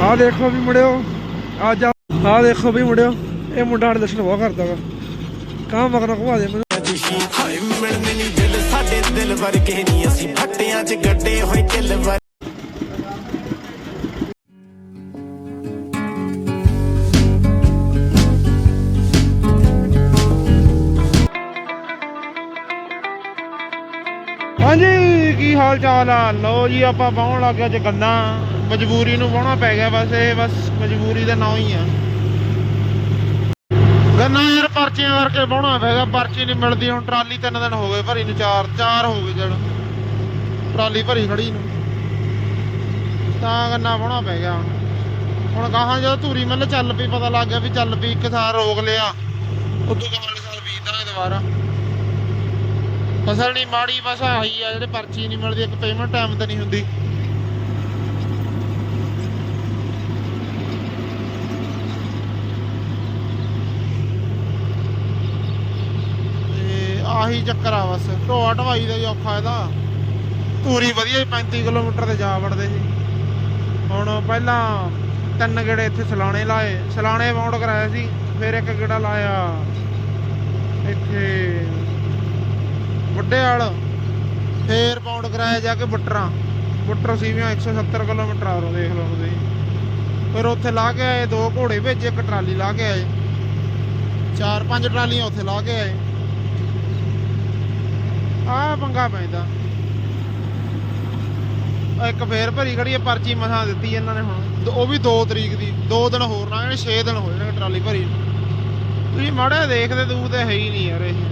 ਆਹ ਦੇਖੋ ਵੀ ਮੁੰਡਿਓ, ਅੱਜ ਆ ਆਹ ਦੇਖੋ ਵੀ ਮੁੰਡਿਓ, ਇਹ ਮੁੰਡਾ ਸਾਡੇ ਦਰਸ਼ਨ ਬਹੁਤ ਕਰਦਾ ਵਾ। ਕਾਂ ਮਗਰ ਘੁਮਾ ਦੇ ਮੈਨੂੰ। ਹਾਏ, ਮਿਲਣੇ ਨਹੀਂ ਦਿਲ ਸਾਡੇ ਦਿਲ ਵਰਗੇ ਨਹੀਂ ਅਸੀਂ ਫੱਟਿਆਂ 'ਚ ਗੱਡੇ ਹੋਏ ਕਿੱਲ ਵਰ ਹਾਲ ਚਾਲ ਆ। ਲਓ ਜੀ, ਆਪਾਂ ਬਾਹਣ ਲੱਗ ਗਿਆ ਅੱਜ ਗੰਨਾ। ਮਜਬੂਰੀ ਨੂੰ ਬਾਹਣਾ ਪੈ ਗਿਆ ਬਸ, ਇਹ ਬਸ ਮਜਬੂਰੀ ਦਾ ਨਾਂ ਹੀ ਆ। ਗੰਨਾ ਯਾਰ ਪਰਚੀਆਂ ਕਰਕੇ ਬਾਹਣਾ ਪੈ ਪਰਚੀ ਨਹੀਂ ਮਿਲਦੀ, ਹੁਣ ਟਰਾਲੀ ਤਿੰਨ ਦਿਨ ਹੋ ਗਏ ਭਰੀ ਨੂੰ, ਚਾਰ ਚਾਰ ਹੋ ਗਏ ਜਦ ਟਰਾਲੀ ਭਰੀ ਖੜੀ ਨੂੰ। ਤਾਂ ਗੰਨਾ ਬਾਹਣਾ ਪੈ ਗਿਆ ਹੁਣ। ਹੁਣ ਗਾਹਾਂ ਜਦੋਂ ਧੂਰੀ ਮੱਲ ਚੱਲ ਪਈ, ਪਤਾ ਲੱਗ ਗਿਆ ਵੀ ਚੱਲ ਪਈ, ਇੱਕ ਸਾਲ ਰੋਕ ਲਿਆ। ਉਦੋਂ ਅਗਲੇ ਸਾਲ ਬੀਜ ਦੁਬਾਰਾ। ਫਸਲ ਨਹੀਂ ਮਾੜੀ, ਬਸ ਆਹੀ ਆ, ਜਿਹੜੇ ਪਰਚੀ ਨਹੀਂ ਮਿਲਦੀ, ਇੱਕ ਪੇਮੈਂਟ ਟਾਈਮ ਤੇ ਨਹੀਂ ਹੁੰਦੀ। ਆਹੀ ਚੱਕਰ ਆ ਬਸ, ਢੋਆ ਢਵਾਈ ਦਾ ਹੀ ਔਖਾ ਇਹਦਾ। ਧੂਰੀ ਵਧੀਆ ਹੀ 35 ਕਿਲੋਮੀਟਰ ਤੇ ਜਾ ਵੜਦੇ ਸੀ ਹੁਣ ਪਹਿਲਾਂ ਤਿੰਨ ਗੇੜੇ ਇੱਥੇ ਸਲਾਣੇ ਲਾਏ, ਸਲਾਣੇ ਬਾਉਂਡ ਕਰਾਇਆ ਸੀ, ਫਿਰ ਇੱਕ ਗੇੜਾ ਲਾਇਆ। ਇੱਥੇ ਵੱਡੇ ਵਾਲ ਫੇਰ ਪਾਉਂਡ ਕਰਾਇਆ ਜਾ ਕੇ ਬੁੱਟਰਾਂ। ਬੁੱਟਰ ਸੀਵੀਆਂ 170 ਕਿਲੋਮੀਟਰ ਆ ਦੇਖ ਲਓ ਤੁਸੀਂ। ਫਿਰ ਉੱਥੇ ਲਾ ਕੇ ਆਏ, ਦੋ ਘੋੜੇ ਭੇਜੇ, ਇੱਕ ਟਰਾਲੀ ਲਾ ਕੇ ਆਏ। ਚਾਰ ਪੰਜ ਟਰਾਲੀਆਂ ਉੱਥੇ ਲਾ ਕੇ ਆਏ। ਆ ਪੰਗਾ ਪੈਂਦਾ। ਇੱਕ ਫੇਰ ਭਰੀ ਖੜੀ ਹੈ ਪਰਚੀ ਮਸਾਂ ਦਿੱਤੀ ਇਹਨਾਂ ਨੇ ਹੁਣ। ਉਹ ਵੀ 2 ਤਰੀਕ ਦੀ 2 ਦਿਨ ਹੋਰ ਨਾ ਜਾਣੇ 6 ਦਿਨ ਹੋ ਨੇ ਟਰਾਲੀ ਭਰੀ ਤੁਸੀਂ ਮਾੜਾ ਦੇਖਦੇ, ਦੂਰ ਤੇ ਹੈ ਹੀ ਨਹੀਂ ਯਾਰ ਇਹ।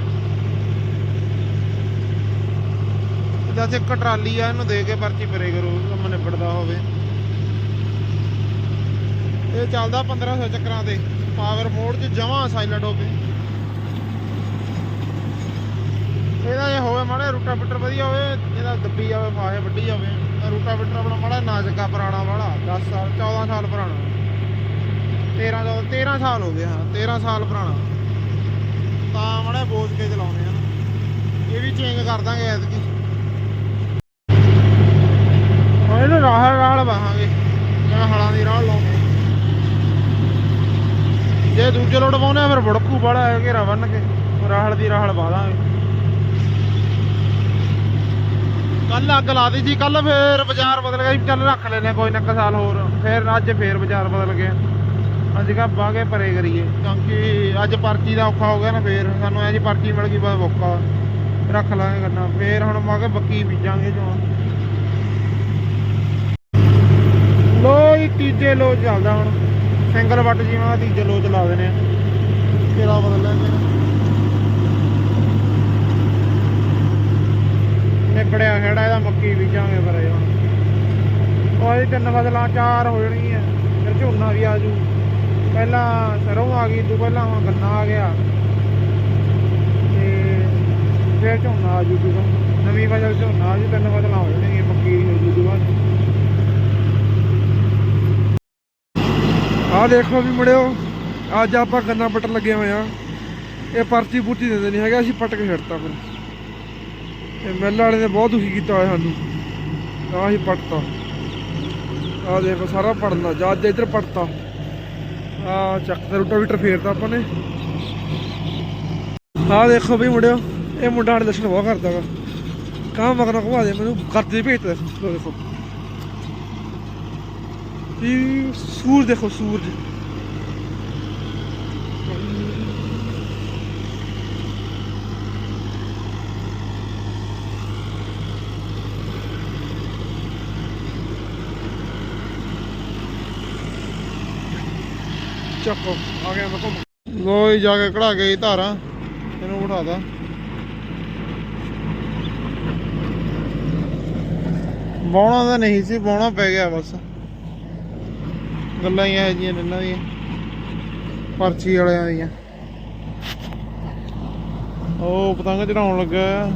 ਜਦ ਇੱਕ ਟਰਾਲੀ ਆ, ਇਹਨੂੰ ਦੇ ਕੇ ਪਰਚੀ ਭਰੇ ਕਰੋ, ਕੰਮ ਨਿਬੜਦਾ ਹੋਵੇ। ਇਹ ਚੱਲਦਾ 1500 ਚੱਕਰਾਂ ਤੇ। ਪਾਵਰ ਮੋਡ 'ਚ ਜਮਾਂ ਸਾਇਲੈਂਟ ਕੇ। ਇਹਦਾ ਇਹ ਹੋਵੇ ਮਾੜਾ ਰੂਟਾ ਬਿਟਰ ਵਧੀਆ ਹੋਵੇ, ਇਹਦਾ ਦੱਬੀ ਜਾਵੇ, ਫਾਹੇ ਵੱਡੀ ਜਾਵੇ। ਰੂਟਾ ਬਿਟਰ ਆਪਣਾ ਮਾੜਾ ਨਾਜ਼ੁਕਾ ਪੁਰਾਣਾ ਵਾਲਾ 10 ਸਾਲ 14 ਸਾਲ ਪੁਰਾਣਾ। 13 ਸਾਲ 13 ਸਾਲ ਹੋ ਗਏ, ਹਾਂ 13 ਸਾਲ ਪੁਰਾਣਾ। ਤਾਂ ਮਾੜਾ ਬੋਝ ਕੇ ਚਲਾਉਂਦੇ ਆ। ਨਾ। ਇਹ ਵੀ ਚੇਂਜ ਕਰ ਦਾਂਗੇ ਐਤਕੀ। ਉਹ ਰਾਹਲ ਰਾਹ ਵਾਹਾਂਗੇ ਜਿਵੇਂ ਹਲਾਂ ਦੀ ਰਾਹ ਲਾਉਂਦੇ ਜੇ ਦੂਜੇ ਲੋਟ ਪਾਉਂਦੇ ਆ, ਫਿਰ ਬੜਕੂ ਬੜਾ ਹੈ ਘੇਰਾ ਬੰਨ ਕੇ ਰਾਹਲ ਦੀ ਰਾਹਲ ਪਾ ਦਾਂਗੇ। ਕੱਲ ਅੱਗ ਲਾ ਦੀ ਸੀ ਕੱਲ ਫੇਰ ਬਾਜ਼ਾਰ ਬਦਲ ਗਿਆ ਚੱਲ ਰੱਖ ਲੈਨੇ ਕੋਈ ਨਾ ਇੱਕ ਸਾਲ ਹੋਰ। ਫੇਰ ਅੱਜ ਫੇਰ ਬਾਜ਼ਾਰ ਬਦਲ ਗਿਆ। ਅੱਜ ਕਾ ਬਾਗੇ ਪਰੇ ਕਰੀਏ। ਕਿਉਂਕਿ ਅੱਜ ਪਰਚੀ ਦਾ ਔਖਾ ਹੋ ਗਿਆ ਨਾ ਫੇਰ। ਸਾਨੂੰ ਐ ਜੀ ਪਰਚੀ ਮਿਲ ਗਈ, ਬਸ ਔਖਾ। ਰੱਖ ਲਾਂਗੇ ਗੰਨਾ ਫੇਰ ਹੁਣ ਮਾਗੇ ਬੱਕੀ ਬੀਜਾਂਗੇ ਜੋ ਲੋ ਹੀ ਤੀਜੇ ਲੋ ਚੱਲਦਾ ਹੁਣ। ਸਿੰਗਲ ਵੱਟ ਜਿਵੇਂ ਤੀਜੇ ਲੋ ਚਲਾ ਦੇਣੇ ਆ। ਤੇਰਾ ਬਦਲ ਲੈਂਦੇ ਨੇ ਨਿਬੜਿਆ ਖੜਾ, ਇਹਦਾ ਮੱਕੀ ਬੀਜਾਂਗੇ ਪਰ ਇਹ ਹੁਣ। ਉਹ ਇਹ ਤਿੰਨ ਫਸਲਾਂ ਚਾਰ ਹੋ ਜਾਣਗੀਆਂ ਫਿਰ ਝੋਨਾ ਵੀ ਆ ਜੂ। ਪਹਿਲਾਂ ਸਰੋਂ ਆ ਗਈ ਤੋਂ ਪਹਿਲਾਂ ਹੁਣ ਗੰਨਾ ਆ ਗਿਆ। ਤੇ ਫਿਰ ਝੋਨਾ ਆ ਜੂ ਦੂਗਾ ਨਵੀਂ ਫਸਲ ਝੋਨਾ ਆ ਜੂ, ਤਿੰਨ ਫਸਲਾਂ ਹੋ ਜਾਣੀਆਂ ਮੱਕੀ ਦੀ ਹੋ ਜੂ ਦੂਗਾ ਆ ਦੇਖੋ ਵੀ ਮੁੜਿਓ ਅੱਜ ਆਪਾਂ ਗੰਨਾ ਪੱਟਣ ਲੱਗੇ ਹੋਏ ਆ ਇਹ ਪਰਚੀ ਪੁਰਚੀ ਦਿੰਦੇ ਨਹੀਂ ਹੈਗਾ, ਅਸੀਂ ਪੱਟ ਕੇ ਛੱਡਤਾ ਫਿਰ। ਇਹ ਮਿੱਲ ਵਾਲੇ ਨੇ ਬਹੁਤ ਦੁਖੀ ਕੀਤਾ ਹੋਇਆ ਸਾਨੂੰ। ਤਾਂ ਅਸੀਂ ਪੱਟਤਾ। ਆ ਦੇਖੋ, ਸਾਰਾ ਪੜਨਾ ਜਾ ਅੱਜ ਇੱਧਰ ਪੜਤਾ ਆ ਚੱਕ ਤੇ ਰੋਟਾਵੀਟਰ ਫੇਰਤਾ ਆਪਾਂ ਨੇ। ਆ ਦੇਖੋ ਵੀ ਮੁੜਿਓ ਇਹ ਮੁੰਡਾ ਸਾਡੇ ਦਰਸ਼ਨ ਬਹੁਤ ਕਰਦਾ ਵਾ। ਕਾਂ ਮਗਰ ਘੁਮਾ ਦੇ, ਮੈਨੂੰ ਕਰਦੇ ਭੇਜਦਾ ਦੇਖੋ ਦੇਖੋ। ਇਹ ਸੂਰ ਦੇਖੋ, ਸੂਰਜ। ਚੱਕੋ, ਆ ਗਿਆ ਮੈਂ ਘੁੰਮ ਲੋਈ ਜਾ ਕੇ ਕਢਾ ਗਈ ਧਾਰਾਂ। ਇਹਨੂੰ ਉਠਾਦਾ ਬੌਣਾ ਤਾਂ ਨਹੀਂ ਸੀ, ਬੌਣਾ ਪੈ ਗਿਆ ਬਸ। ਗੱਲਾਂ ਹੀ ਇਹੋ ਜਿਹੀਆਂ ਨੇ ਇਹਨਾਂ ਦੀਆਂ। ਪਰਚੀ ਵਾਲਿਆਂ ਦੀਆਂ। ਉਹ ਪਤੰਗ ਚੜਾਉਣ ਲੱਗਾ।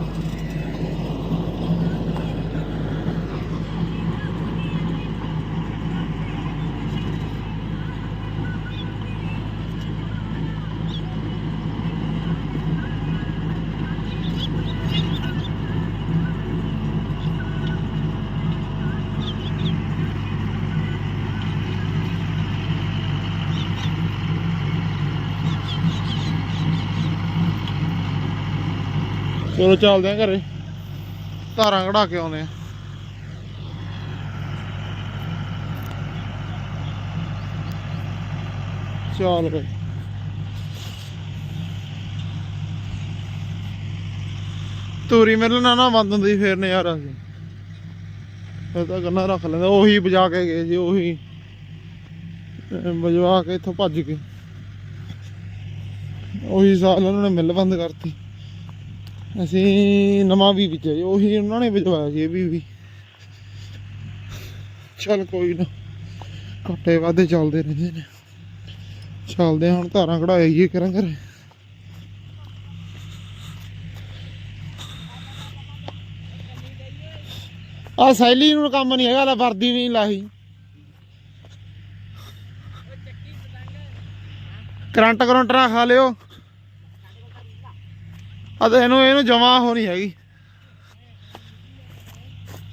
ਚਲੋ ਚੱਲਦੇ ਆਂ ਘਰੇ। ਧਾਰਾਂ ਕਢਾ ਕੇ ਆਉਨੇ ਆ। ਚੱਲ ਬਈ ਤੂਰੀ ਮਿਲਣਾ ਨਾ ਬੰਦ ਹੁੰਦੀ ਫੇਰ ਨਜ਼ਾਰਾ ਸੀ। ਫਿਰ ਤਾਂ ਗੰਨਾ ਰੱਖ ਲੈਂਦਾ, ਉਹੀ ਵਜਾ ਕੇ ਗਏ ਸੀ, ਉਹੀ। ਵਜਵਾ ਕੇ ਇੱਥੋਂ ਭੱਜ ਗਏ। ਉਹੀ ਸਾਲ ਉਹਨਾਂ ਨੇ ਮਿਲ ਬੰਦ ਕਰਤੀ। ਅਸੀਂ ਨਵਾਂ ਵੀ ਵਿੱਚ ਉਹੀ ਉਹਨਾਂ ਨੇ ਵਜਵਾਇਆ ਸੀ, ਇਹ ਵੀ ਵੀ। ਚੱਲ ਕੋਈ ਨਾ, ਘੱਟੇ ਵਾਧੇ ਚੱਲਦੇ ਰਹਿੰਦੇ ਨੇ। ਚੱਲਦੇ ਹੁਣ ਧਾਰਾਂ ਕਢਾਈਏ ਕਰਾਂ ਘਰੇ ਆ ਸੈਲੀ ਨੂੰ ਕੰਮ ਨਹੀਂ ਹੈਗਾ ਲੈ ਵਰਦੀ ਵੀ ਨਹੀਂ ਲਾਹੀ। ਕਰੰਟ ਕਰੰਟ ਨਾ ਖਾ ਲਿਓ। ਆ ਤੇ ਇਹਨੂੰ ਇਹਨੂੰ ਜਮਾ ਹੋ ਨਹੀਂ ਹੈਗੀ।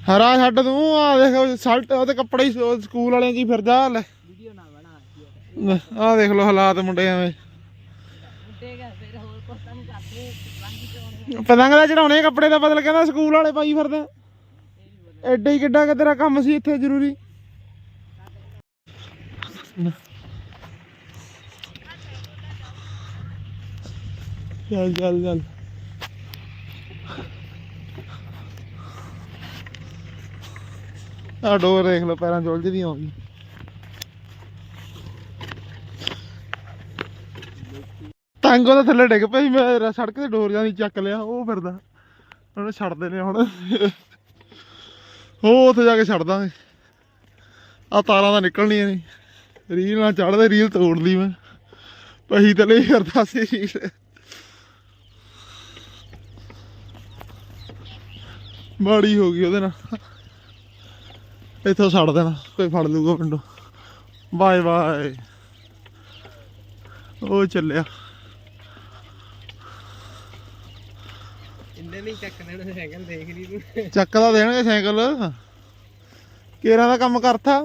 ਹਰਾ ਛੱਡ ਤੂੰ ਆ ਦੇਖ ਸ਼ਰਟ ਉਹਦੇ ਕੱਪੜੇ ਹੀ ਉਹ ਸਕੂਲ ਵਾਲਿਆਂ ਦੀ ਫਿਰਦਾ ਲੈ। ਆ ਦੇਖ ਲੋ ਹਾਲਾਤ ਮੁੰਡੇ ਐਵੇਂ। ਪਤੰਗ ਦਾ ਚੜਾਉਣੇ ਕੱਪੜੇ ਦਾ ਬਦਲ ਕਹਿੰਦਾ ਸਕੂਲ ਵਾਲੇ ਪਾਈ ਫਿਰਦਾ ਐਡਾ ਹੀ ਕਿੱਡਾ ਕਿ ਤੇਰਾ ਕੰਮ ਸੀ ਇੱਥੇ ਜ਼ਰੂਰੀ। ਚੱਲ ਚੱਲ ਚੱਲ। ਆ ਡੋਰ ਦੇਖ ਲਓ, ਪੈਰਾਂ ਚੁਲਝਦੀ ਆਉਂਦੀ ਤੰਗ ਉਹਦੇ ਥੱਲੇ ਡਿੱਗ ਪਿਆ ਮੈਂ ਸੜਕ ਤੇ ਡੋਰ ਜਾਂਦੀ ਚੱਕ ਲਿਆ, ਉਹ ਫਿਰਦਾ। ਉਹਨੂੰ ਛੱਡਦੇ ਨੇ ਹੁਣ। ਉਹ ਉੱਥੇ ਜਾ ਕੇ ਛੱਡ ਦਾਂਗੇ ਆ ਤਾਰਾਂ ਤਾਂ ਨਿਕਲਣੀਆਂ ਨਹੀਂ। ਰੀਲ ਨਾਲ ਚੜਦੇ ਰੀਲ ਤੋੜ ਲਈ ਮੈਂ। ਪਹੀ ਤਲੇ ਹੀ ਕਰਦਾ ਸੀ ਰੀਲ। ਮਾੜੀ ਹੋ ਗਈ ਉਹਦੇ ਨਾਲ। ਇੱਥੋਂ ਛੱਡ ਦੇਣਾ ਕੋਈ ਫੜ ਲੂਗਾ ਪਿੰਡੋਂ। Bye bye. ਉਹ ਚੱਲਿਆ। ਇੰਨੇ ਨਹੀਂ ਚੱਕਣੇ ਨੇ ਸਾਈਕਲ ਦੇਖ ਲਈ ਤੂੰ। ਚੱਕਦਾ ਦੇਣਗੇ ਸਾਈਕਲ। ਕੇਰਾਂ ਦਾ ਕੰਮ ਕਰਤਾ।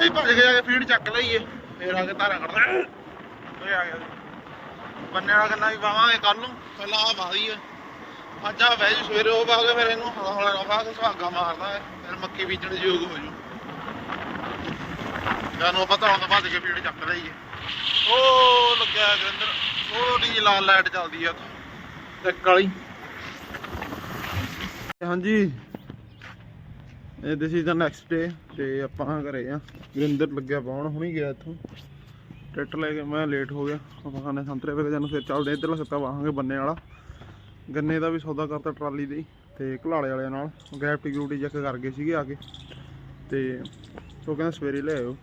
ਵੀ ਭੱਜ ਗਿਆ ਕਿ ਫੀਡ ਚੱਕ ਲਈਏ। ਫੇਰ ਆ ਕੇ ਧਾਰਾਂ ਕੱਢਦਾ ਓਏ ਆ ਗਿਆ। ਬੰਨੇ ਵਾਲਾ ਗੰਨਾ ਵੀ ਵਾਵਾਂਗੇ ਕੱਲ ਨੂੰ। ਪਹਿਲਾਂ ਆ ਹੈ ਅੱਜ ਆ ਵੈਜ ਸਵੇਰੇ ਉਹ ਵਾਹ ਫਿਰ ਇਹਨੂੰ ਹੌਲਾ ਹੌਲਾ ਨਾ ਵਾਹ ਸੁਹਾਗਾ ਮਾਰਦਾ ਹੈ, ਫਿਰ ਮੱਕੀ ਬੀਜਣ ਦੇ ਯੋਗ ਹੋ ਜੂ ਜਾਨੂੰ ਪਤਾ ਹੁੰਦਾ ਭੱਜ ਕੇ ਫੀਡ ਚੱਕ ਲਈਏ ਉਹ ਲੱਗਿਆ ਗਰਿੰਦਰ ਉਹ ਡੀ ਲਾਲ ਲਾਈਟ ਚੱਲਦੀ ਆ ਤੇ ਕਾਲੀ ਹਾਂਜੀ। ਇਹ this is the next day ਤੇ ਆਪਾਂ ਘਰੇ ਆ। ਗਰਿੰਦਰ ਲੱਗਿਆ ਪਾਉਣ ਹੁਣੀ ਗਿਆ ਇੱਥੋਂ। ਟਰੈਕਟਰ ਲੈ ਕੇ ਮੈਂ ਲੇਟ ਹੋ ਗਿਆ। ਆਪਾਂ ਖਾਣੇ ਸੰਤਰੇ ਵੇਲੇ ਜਾਨੂੰ ਫਿਰ ਚੱਲਦੇ ਇੱਧਰਲਾ ਸੱਤਾ ਵਾਹਾਂਗੇ ਬੰਨੇ ਵਾਲਾ। ਗੰਨੇ ਦਾ ਵੀ ਸੌਦਾ ਕਰਤਾ ਟਰਾਲੀ ਦੇ ਹੀ ਤੇ ਘਲਾੜੇ ਵਾਲਿਆਂ ਨਾਲ। ਗ੍ਰੈਵਿਟੀ ਗਰੂਟੀ ਚੈੱਕ ਕਰ ਗਏ ਸੀਗੇ ਆ ਕੇ। ਤੇ ਉਹ ਕਹਿੰਦਾ ਸਵੇਰੇ ਲੈ ਆਇਓ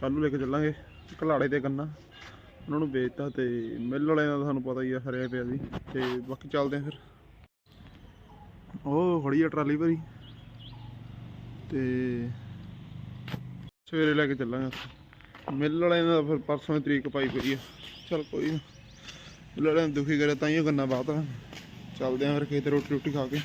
ਕੱਲ ਨੂੰ ਲੈ ਕੇ ਚੱਲਾਂਗੇ ਘਲਾੜੇ ਤੇ ਗੰਨਾ। ਉਹਨਾਂ ਨੂੰ ਵੇਚਤਾ ਤੇ ਮਿੱਲ ਵਾਲਿਆਂ ਦਾ ਤੁਹਾਨੂੰ ਪਤਾ ਹੀ ਆ, ਹਰਿਆ ਪਿਆ ਸੀ। ਤੇ ਬਾਕੀ ਚੱਲਦੇ ਆ ਫਿਰ। ਉਹ ਖੜੀ ਆ ਟਰਾਲੀ ਭਰੀ। ਤੇ ਸਵੇਰੇ ਲੈ ਕੇ ਚੱਲਾਂਗੇ ਮਿੱਲ ਵਾਲਿਆਂ ਦਾ ਫਿਰ ਪਰਸੋਂ ਦੀ ਤਰੀਕ ਪਾਈ ਪਈ ਆ। ਚਲ ਕੋਈ ਨਾ। ਮਿੱਲ ਦੁਖੀ ਕਰਿਆ ਤਾਂ ਹੀ ਉਹ ਗੰਨਾ ਬਾਤ ਚੱਲਦੇ ਆ ਫਿਰ, ਖੇਤ ਰੋਟੀ ਰੋਟੀ ਖਾ ਕੇ।